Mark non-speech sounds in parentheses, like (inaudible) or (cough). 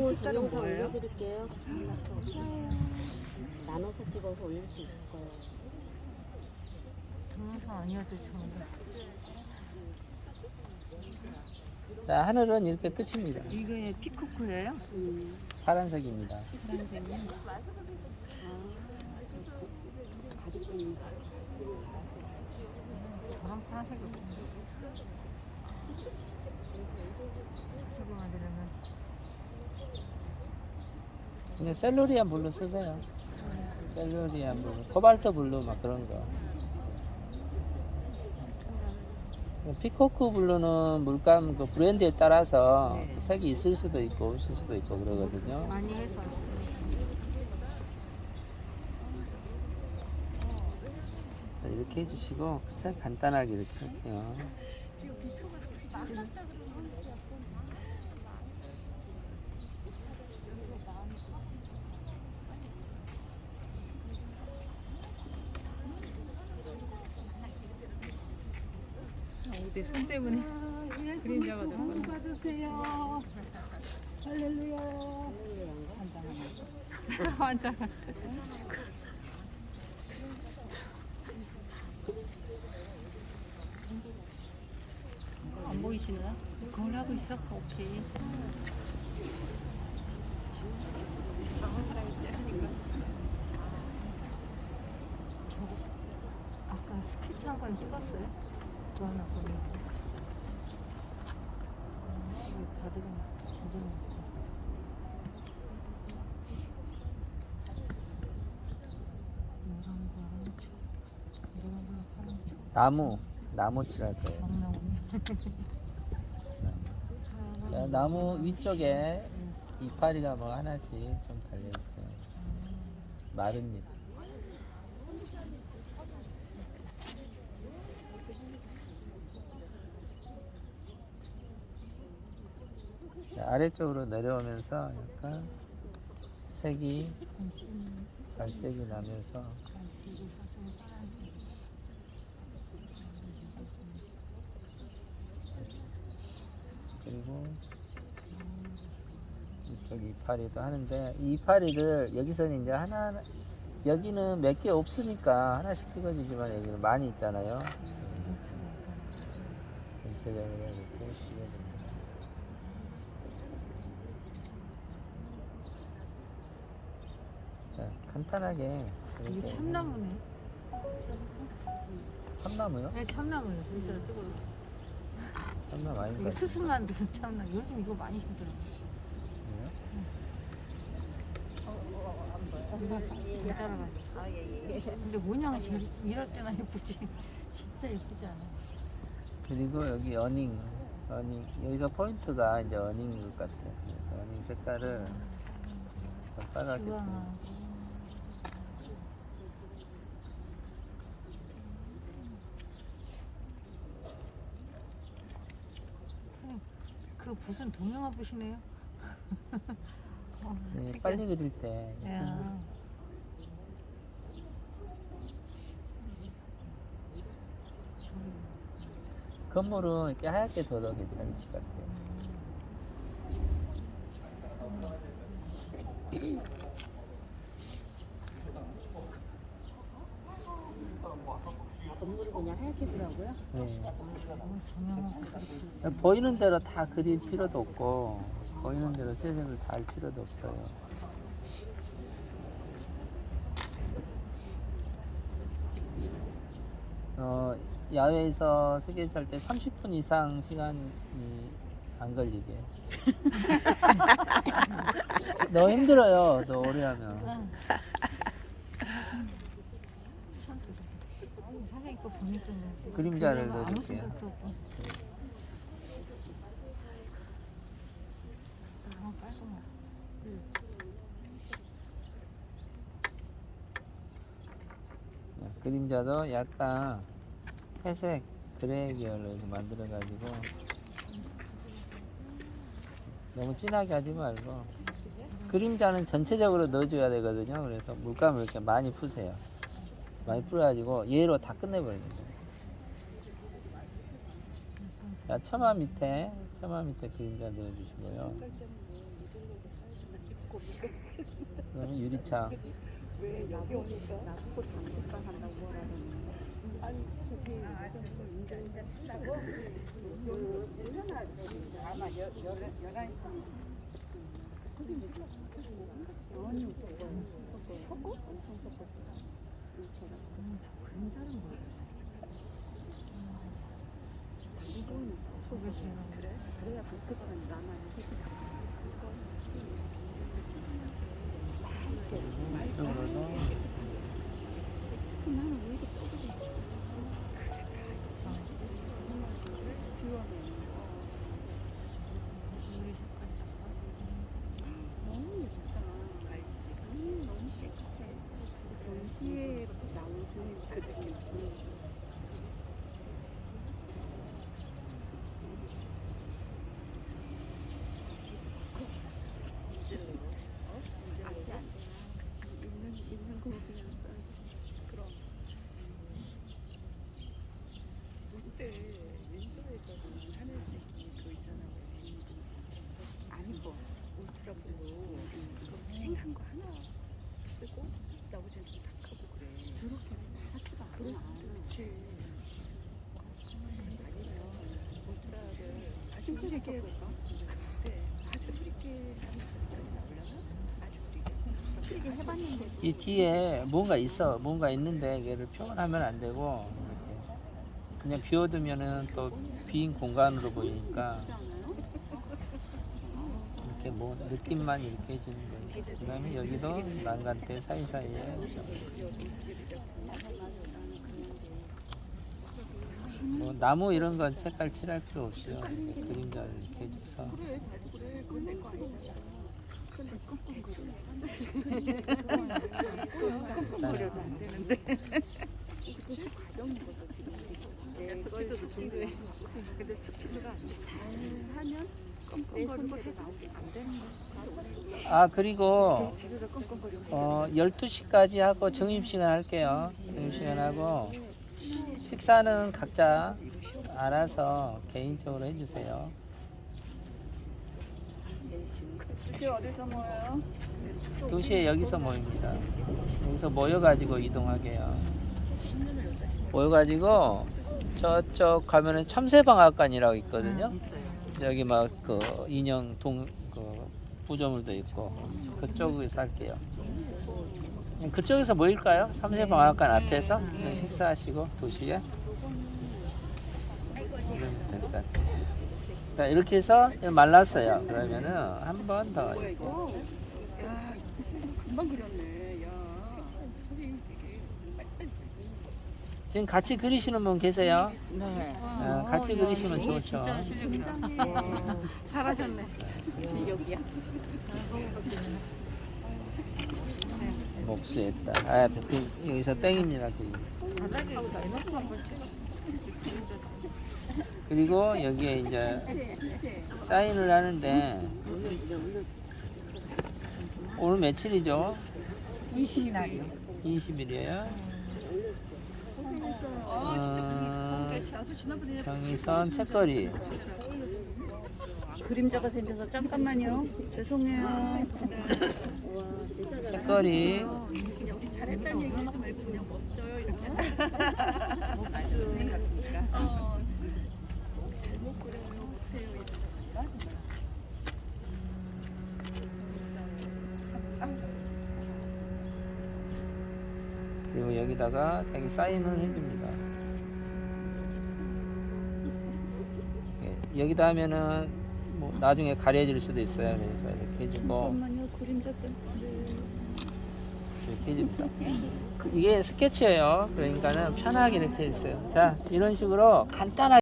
동영상 색깔은 뭐예요? 올려드릴게요. 나눠서 찍어서 올릴 수 있을 거예요. 동영상 아니어도 좋은데. 자, 하늘은 이렇게 끝입니다. 이게 피코크예요? 음. 파란색입니다. 가득 저런 파란색이 없는데. 색으로 만들려면 그냥 셀로리안 블루 쓰세요. 셀로리안 블루, 코발트 블루 막 그런 거. 피코크 블루는 물감 그 브랜드에 따라서 네. 색이 있을 수도 있고 없을 수도 있고 그러거든요. 많이 해서. 자, 이렇게 해주시고 색 간단하게 이렇게 할게요. 내 손 때문에 그림자가 됐구나. 받으세요. 할렐루야. (laughs) 환장. 안 보이시나? 그걸 하고 있어? 오케이. 아까 스케치 한 건 찍었어요? 또 하나 보니. 이거 바둑은 진짜 멋있어. 노란 거랑 노란 거랑 파란색 나무, 나무 칠할 거예요. 막 나오네. 자, 나무 위쪽에 이파리가 뭐 하나씩 좀 달려 있어요. 마른 잎. 아래쪽으로 내려오면서 약간 색이 갈색이 나면서 그리고 이쪽 이파리도 하는데 이 이파리를 여기서는 이제 하나 여기는 몇 개 없으니까 하나씩 찍어주지만 여기는 많이 있잖아요. 전체적으로 이렇게 찍어줍니다. 자, 간단하게 이게 이렇게 참나무네. 참나무요? 네, 참나무예요. 진짜로 찍어. 참나무 아닌가? 이거 수술 만드는 참나무. 요즘 이거 많이 심더라고. 이거 잘 따라가. 근데 모양이 제일 이럴 때나 예쁘지. (laughs) 진짜 예쁘지 않아? 그리고 여기 어닝, 어닝 여기서 포인트가 이제 어닝인 것 같아. 그래서 어닝 색깔을 좀 빨갛게. 주황하고. 선생님, 그 붓은 동영화 붓이네요. 어, (laughs) 네, 되게- 빨리 그릴 때 야. 쓰는 건물은 이렇게 하얗게 둬도 괜찮을 것 같아요. (laughs) 건물을 그냥 하얗게 보라고요? 네. 보이는 대로 다 그릴 필요도 없고 보이는 대로 색을 다 할 필요도 없어요. 어, 야외에서 스케이트 할 때 30분 이상 시간이 안 걸리게. (laughs) 너무 힘들어요. 너 오래 하면. 손도. 아니, 선생님 거 보니까 그림자를 넣어줄게요. 빨갛네. 그림자도 약간 회색 그레이 계열로 해서 만들어 가지고 너무 진하게 하지 말고 그림자는 전체적으로 넣어줘야 되거든요 그래서 물감을 이렇게 많이 푸세요 많이 뿌려가지고 얘로 다 끝내버리는 거예요 자 처마 밑에 처마 밑에 그림자 넣어주시고요 그러면 유리창. 왜 여기 오니까 나보고 잠깐 한다고 뭐라더니 아니 저기 예전에 쓰고 아니 그거 섞어? 엄청 섞었어 그래? 그래야 그때까지 남아요 이쪽으로도 나는 왜 이렇게 떠들지? 비워내 우리 색깔이 다 너무 예쁘다 알지 음, 너무 깨끗해 전시회로 나온 스님 그 느낌 음. 있는 있는 거 그냥 써야지 그럼 그때 윈저에서는 하늘색이 그 있잖아 아니고 울트라 블루 그거 쨍한 거 하나 쓰고 나머지는 좀 탁하고 그래 저렇게 하지도 않아 그렇지 아니면 울트라를 아주 흐리게? 네 아주 흐리게 나오려나? 아주 흐리게 해봤는데 이 뒤에 뭔가 있어. 뭔가 있는데 얘를 표현하면 안 되고 이렇게 그냥 비워두면은 또 빈 공간으로 보이니까? 이렇게 뭐 느낌만 이렇게 해주는. 그 다음에 여기도 난간대 사이사이에 뭐 나무 이런 건 색깔 칠할 필요 없이요. 그림자를 이렇게 해줘서 거안 되는데? 과정인 거죠 지금 중요해. 근데 잘 하면 꽁꽁거리게 나오게 안 되는 거야 아 그리고 어 12시까지 하고 점심시간 할게요. 점심시간 하고 식사는 각자 알아서 개인적으로 해주세요. 제일 쉬운 거 혹시 어디서 모여요? 2시에 여기서 모입니다. 여기서 모여가지고 이동하게요. 모여가지고 저쪽 가면은 참새방앗간이라고 있거든요. 여기 막 그 인형 동그 부조물도 있고 그쪽에서 할게요. 그쪽에서 모일까요? 삼세방앗간 앞에서 식사하시고 2시에 그러면 될것 같아요. 자 이렇게 해서 말랐어요. 그러면은 한 번 더 금방 그렸네 야 선생님 되게 빨리빨리 잘 그리는 지금 같이 그리시는 분 계세요? 네 어, 같이 그리시면 이게 좋죠. 잘하셨네. 실력이야 목수했다. 아, 그, 여기서 땡입니다. 그. 그리고 여기에 이제 사인을 하는데 오늘 며칠이죠? 20날이요 20일이에요. 아 지난번에 경의선 책거리. 그림자가 생겨서 잠깐만요 죄송해요 책거리. 우리 잘했다는 얘기 하지 말고 그냥 멋져요 이렇게 선생님 같으니까 어 잘못 그려요 그리고 여기다가 자기 사인을 해줍니다. 여기다 하면은 뭐 나중에 가려질 수도 있어요. 그래서 이렇게 해주고 잠깐만요 그림자 때문에 이렇게 해줍니다. 그- 이게 스케치예요. 그러니까는 편하게 이렇게 했어요. 자, 이런 식으로 간단하게